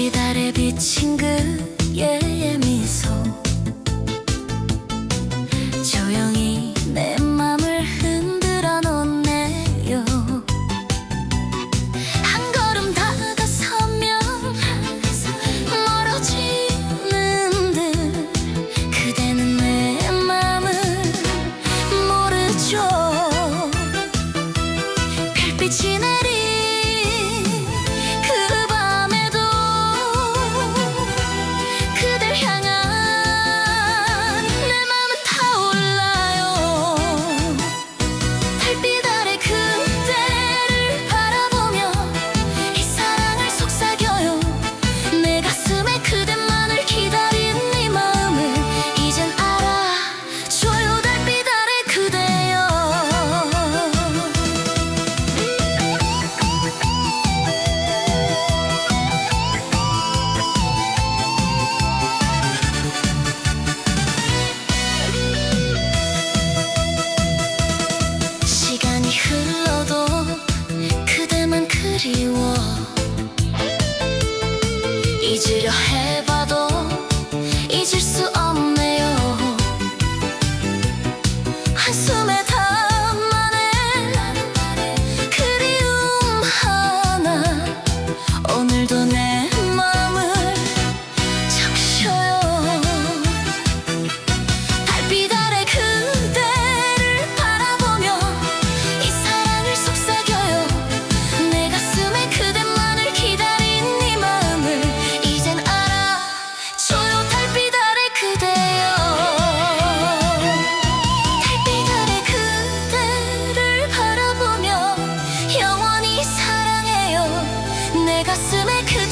이달의 비친 그의 미소. 잊으려 해봐도 とすく